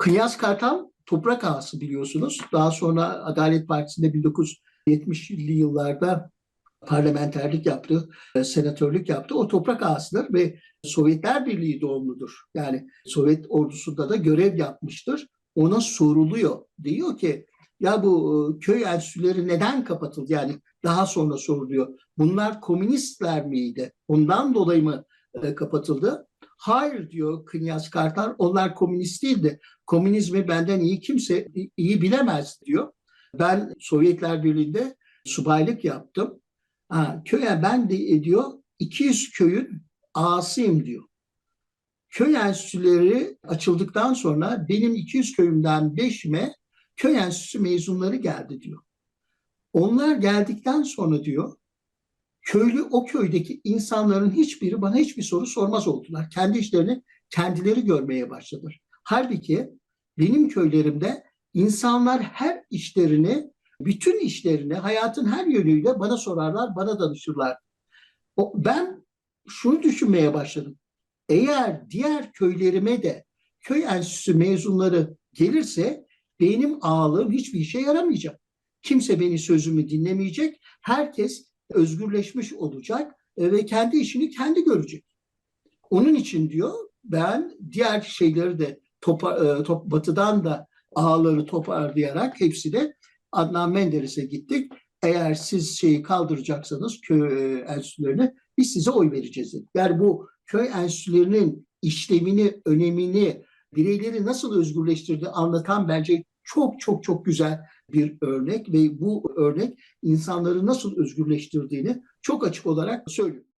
Kıyas Kartal toprak ağası biliyorsunuz. Daha sonra Adalet Partisi'nde 1970'li yıllarda parlamenterlik yaptı, e, senatörlük yaptı. O toprak ağasıdır ve Sovyetler Birliği doğumludur. Yani Sovyet ordusunda da görev yapmıştır. Ona soruluyor. Diyor ki ya bu e, köy enstitüleri neden kapatıldı? Yani daha sonra soruluyor. Bunlar komünistler miydi? Ondan dolayı mı e, kapatıldı? Hayır diyor Kınyas Kartal. Onlar komünist değildi. Komünizmi benden iyi kimse iyi bilemez diyor. Ben Sovyetler Birliği'nde subaylık yaptım. Ha, köye ben de diyor 200 köyün ağasıyım diyor. Köy enstitüleri açıldıktan sonra benim 200 köyümden 5'ime köy enstitüsü mezunları geldi diyor. Onlar geldikten sonra diyor köylü o köydeki insanların hiçbiri bana hiçbir soru sormaz oldular. Kendi işlerini kendileri görmeye başladılar. Halbuki benim köylerimde insanlar her işlerini, bütün işlerini hayatın her yönüyle bana sorarlar, bana danışırlar. O, ben şunu düşünmeye başladım. Eğer diğer köylerime de köy enstitüsü mezunları gelirse benim ağalığım hiçbir işe yaramayacak. Kimse beni sözümü dinlemeyecek. Herkes özgürleşmiş olacak e, ve kendi işini kendi görecek. Onun için diyor ben diğer şeyleri de topa, e, top, batıdan da ağları toparlayarak hepsi de Adnan Menderes'e gittik. Eğer siz şeyi kaldıracaksanız köy e, enstitülerini biz size oy vereceğiz. Yani bu köy enstitülerinin işlemini, önemini, bireyleri nasıl özgürleştirdiği anlatan bence çok çok çok güzel bir örnek ve bu örnek insanları nasıl özgürleştirdiğini çok açık olarak söylüyor.